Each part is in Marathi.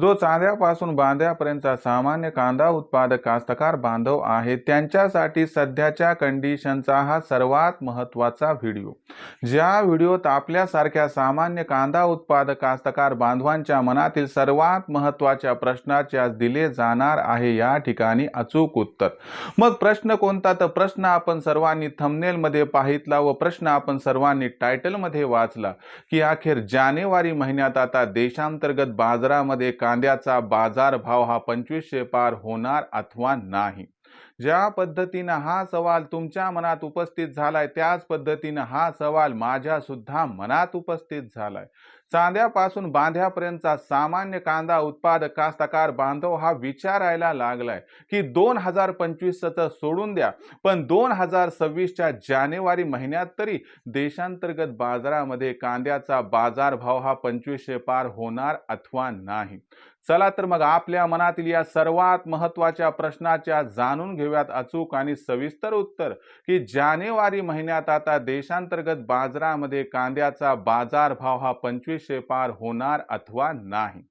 जो चांद्यापासून बांध्यापर्यंतचा सामान्य कांदा उत्पादक कास्तकार बांधव आहे त्यांच्यासाठी सध्याच्या कंडिशनचा हा सर्वात महत्त्वाचा व्हिडिओ. ज्या व्हिडिओत आपल्यासारख्या सामान्य कांदा उत्पादक कास्तकार बांधवांच्या मनातील सर्वात महत्त्वाच्या प्रश्नाचे आज दिले जाणार आहे या ठिकाणी अचूक उत्तर. मग प्रश्न कोणता? तर प्रश्न आपण सर्वांनी थंबनेलमध्ये पाहितला व प्रश्न आपण सर्वांनी टायटलमध्ये वाचला की अखेर जानेवारी महिन्यात आता देशांतर्गत बाजारामध्ये कांद्याचा बाजारभाव हा पंचवीसशे पार होणार अथवा नाही. ज्या पद्धतीनं हा सवाल तुमच्या मनात उपस्थित झालाय त्याच पद्धतीनं हा सवाल माझ्या सुद्धा मनात उपस्थित झालाय. चांद्यापासून बांध्यापर्यंतचा सामान्य कांदा उत्पादक कास्तकार बांधव हा विचारायला लागलाय की दोन हजार पंचवीसचं सोडून द्या पण दोन हजार सव्वीसच्या जानेवारी महिन्यात तरी देशांतर्गत बाजारामध्ये कांद्याचा बाजारभाव हा पंचवीसशे पार होणार अथवा नाही. चला तर मग आपल्या मनातील या सर्वात महत्त्वाच्या प्रश्नाच्या जाणून घेऊयात अचूक आणि सविस्तर उत्तर की जानेवारी महिन्यात आता देशांतर्गत बाजारामध्ये कांद्याचा बाजारभाव हा पंचवीसशे पार होणार अथवा नाही.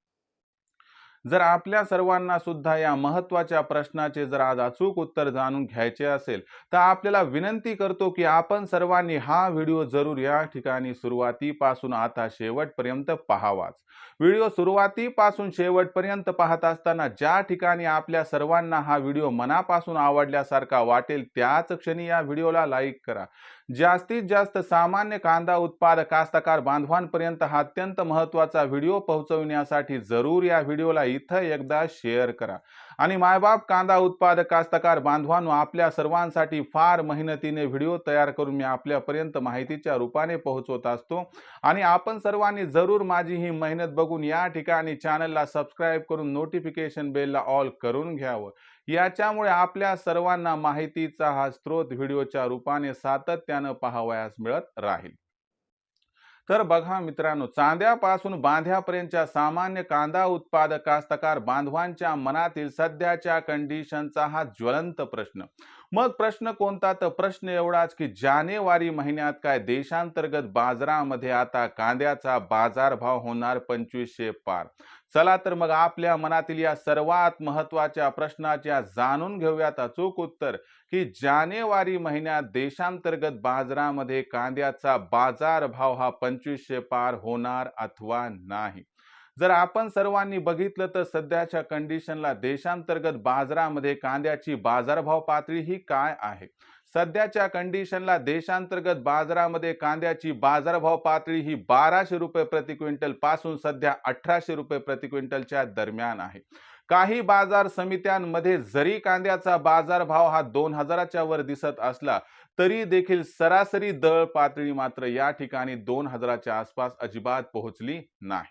जर आपल्या सर्वांना सुद्धा या महत्त्वाच्या प्रश्नाचे जर आज अचूक उत्तर जाणून घ्यायचे असेल तर आपल्याला विनंती करतो की आपण सर्वांनी हा व्हिडिओ जरूर या ठिकाणी सुरुवातीपासून आता शेवटपर्यंत पाहावाच. व्हिडिओ सुरुवातीपासून शेवटपर्यंत पाहत असताना ज्या ठिकाणी आपल्या सर्वांना हा व्हिडिओ मनापासून आवडल्यासारखा वाटेल त्याच क्षणी या व्हिडिओला लाईक करा. जास्तीत जास्त सामान्य कांदा उत्पादक कास्तकार बांधवांपर्यंत हा अत्यंत महत्त्वाचा व्हिडिओ पोहोचवण्यासाठी जरूर या व्हिडिओला इथं एकदा शेअर करा. आणि मायबाप कांदा उत्पादक कास्तकार बांधवांनो आपल्या सर्वांसाठी फार मेहनतीने व्हिडिओ तयार करून मी आपल्यापर्यंत माहितीच्या रूपाने पोहोचवत असतो. आणि आपण सर्वांनी जरूर माझी ही मेहनत बघून या ठिकाणी चॅनलला सबस्क्राईब करून नोटिफिकेशन बेलला ऑल करून घ्यावं. याच्यामुळे आपल्या सर्वांना माहितीचा हा स्रोत व्हिडिओच्या रूपाने सातत्यानं पाहावयास मिळत राहील. तर बघा मित्रांनो चांद्यापासून बांध्यापर्यंतच्या सामान्य कांदा उत्पादक कास्तकार बांधवांच्या मनातील सध्याच्या कंडिशनचा हा ज्वलंत प्रश्न. मग प्रश्न कोणता? तर प्रश्न एवढाच की जानेवारी महिन्यात काय देशांतर्गत बाजारामध्ये आता कांद्याचा बाजारभाव होणार पंचवीसशे पार. चला तर मग आपल्या मनातील या सर्वात महत्त्वाच्या प्रश्नाच्या जाणून घेऊयात. अचूक उत्तर की जानेवारी महिन्यात देशांतर्गत बाजारामध्ये कांद्याचा बाजारभाव हा पंचवीसशे पार होणार अथवा नाही. जर आपण सर्वांनी बघितलं तर सध्याच्या कंडिशनला देशांतर्गत बाजारामध्ये कांद्याची बाजारभाव पातळी ही काय आहे? सध्याच्या कंडिशनला देशांतर्गत बाजारामध्ये कांद्याची बाजारभाव पातळी ही बाराशे रुपये प्रति क्विंटलपासून सध्या अठराशे रुपये प्रति क्विंटलच्या दरम्यान आहे. काही बाजार समित्यांमध्ये जरी कांद्याचा बाजारभाव हा दोन हजाराच्या वर दिसत असला तरी देखील सरासरी दळ पातळी मात्र या ठिकाणी दोन हजाराच्या आसपास अजिबात पोहोचली नाही.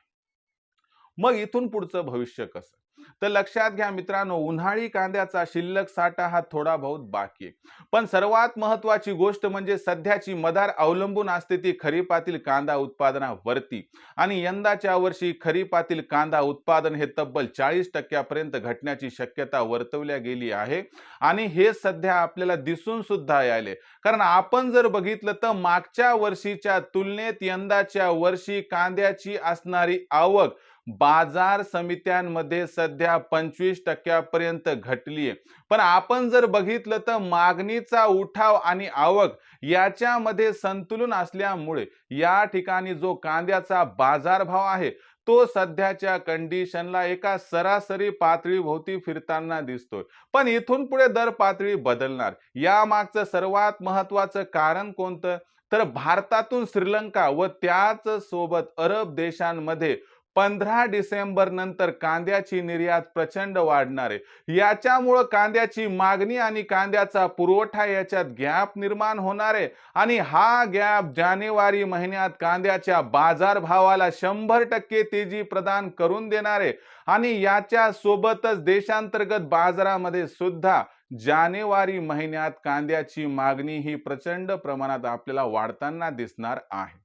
मग इथून पुढचं भविष्य कसं? तर लक्षात घ्या मित्रांनो उन्हाळी कांद्याचा शिल्लक साठा हा थोडा बहुत बाकी आहे. पण सर्वात महत्वाची गोष्ट म्हणजे सध्याची मदार अवलंबून असते ती खरीपातील कांदा उत्पादनावरती. आणि यंदाच्या वर्षी खरीपातील कांदा उत्पादन हे तब्बल चाळीस टक्क्यापर्यंत घटण्याची शक्यता वर्तवल्या गेली आहे. आणि हे सध्या आपल्याला दिसून सुद्धा यायले कारण आपण जर बघितलं तर मागच्या वर्षीच्या तुलनेत यंदाच्या वर्षी कांद्याची असणारी आवक बाजार समित्यांमध्ये सध्या पंचवीस टक्क्यापर्यंत घटली आहे. पण आपण जर बघितलं तर मागणीचा उठाव आणि आवक याच्यामध्ये संतुलन असल्यामुळे या ठिकाणी जो कांद्याचा बाजारभाव आहे तो सध्याच्या कंडिशनला एका सरासरी पातळीभोवती फिरताना दिसतोय. पण इथून पुढे दर पातळी बदलणार. यामागचं सर्वात महत्वाचं कारण कोणतं? तर भारतातून श्रीलंका व त्याच सोबत अरब देशांमध्ये पंधरा डिसेंबर नंतर कांद्याची निर्यात प्रचंड वाढणार आहे. याच्यामुळं कांद्याची मागणी आणि कांद्याचा पुरवठा याच्यात गॅप निर्माण होणार आहे. आणि हा गॅप जानेवारी महिन्यात कांद्याच्या बाजारभावाला शंभर टक्के तेजी प्रदान करून देणार आहे. आणि याच्या सोबतच देशांतर्गत बाजारामध्ये सुद्धा जानेवारी महिन्यात कांद्याची मागणी ही प्रचंड प्रमाणात आपल्याला वाढताना दिसणार आहे.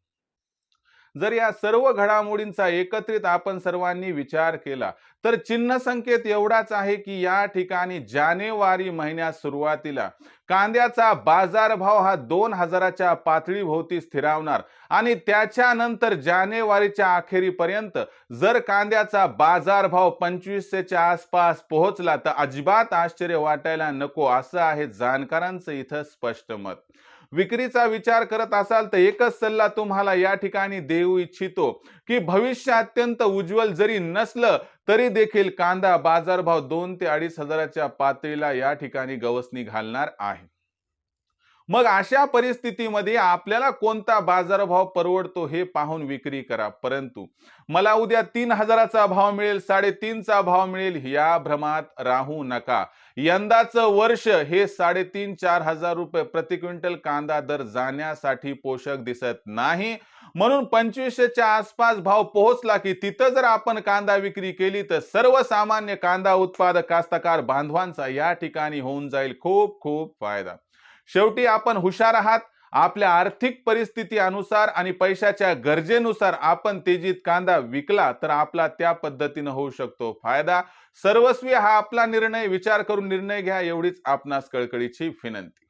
जर या सर्व घडामोडींचा एकत्रित आपण सर्वांनी विचार केला तर चिन्ह संकेत एवढाच आहे की या ठिकाणी जानेवारी महिन्यात सुरुवातीला कांद्याचा बाजारभाव हा दोन हजाराच्या पातळीभोवती स्थिरावणार आणि त्याच्यानंतर जानेवारीच्या अखेरीपर्यंत जर कांद्याचा बाजारभाव पंचवीसशेच्या आसपास पोहोचला तर अजिबात आश्चर्य वाटायला नको असं आहे जाणकारांचं इथं स्पष्ट मत. विक्रीचा विचार करत असाल तर एकच सल्ला तुम्हाला या ठिकाणी देऊ इच्छितो की भविष्य अत्यंत उज्ज्वल जरी नसलं तरी देखील कांदा बाजारभाव दोन ते अडीच हजाराच्या पातळीला या ठिकाणी गवसणी घालणार आहे. मग अशा परिस्थितीमध्ये आपल्याला कोणता बाजारभाव परवडतो हे पाहून विक्री करा. परंतु मला उद्या तीन हजाराचा भाव मिळेल साडेतीनचा भाव मिळेल या भ्रमात राहू नका. यंदाचं वर्ष हे साडेतीन चार हजार रुपये प्रति क्विंटल कांदा दर जाण्यासाठी पोषक दिसत नाही. म्हणून पंचवीसशेच्या आसपास भाव पोहोचला की तिथं जर आपण कांदा विक्री केली तर सर्वसामान्य कांदा उत्पादक कास्तकार बांधवांचा या ठिकाणी होऊन जाईल. खूप खूप फायदा. शेवटी आपण हुशार आहात. आपल्या आर्थिक परिस्थिती अनुसार आणि पैशाच्या गरजेनुसार आपण तेजीत कांदा विकला तर आपला त्या पद्धतीनं होऊ शकतो फायदा. सर्वस्वी हा आपला निर्णय. विचार करून निर्णय घ्या. एवढीच आपणास कळकळीची विनंती.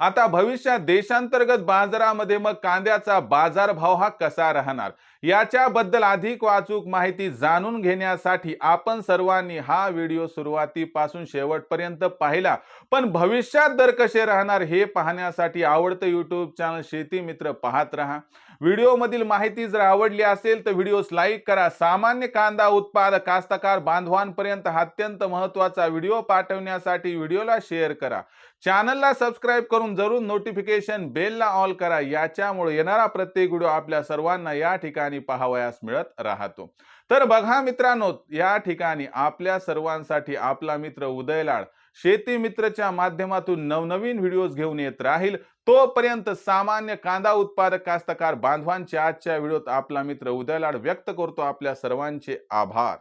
आता भविष्यात देशांतर्गत बाजारामध्ये मग कांद्याचा बाजारभाव हा कसा राहणार? याच्याबद्दल अधिक वाचूक माहिती जाणून घेण्यासाठी आपण सर्वांनी हा व्हिडिओ सुरुवातीपासून शेवटपर्यंत पाहिला. पण भविष्यात दर कसे राहणार हे पाहण्यासाठी आवडतं यूट्यूब चॅनल शेती मित्र पाहत राहा. व्हिडिओमधील माहिती जर आवडली असेल तर व्हिडिओस लाईक करा. सामान्य कांदा उत्पादक कास्तकार बांधवांपर्यंत अत्यंत महत्त्वाचा व्हिडिओ पाठवण्यासाठी व्हिडिओला शेअर करा. चॅनलला सबस्क्राईब करून जरूर नोटिफिकेशन बेलला ऑल करा. याच्यामुळे येणारा प्रत्येक व्हिडिओ आपल्या सर्वांना या ठिकाणी पाहावयास मिळत राहतो. तर बघा मित्रांनो या ठिकाणी आपल्या सर्वांसाठी आपला मित्र उदयलाड शेती मित्रच्या माध्यमातून नवनवीन व्हिडिओज घेऊन येत राहील. तोपर्यंत सामान्य कांदा उत्पादक कास्तकार बांधवांच्या आजच्या व्हिडिओत आपला मित्र उदयलाड व्यक्त करतो. आपल्या सर्वांचे आभार.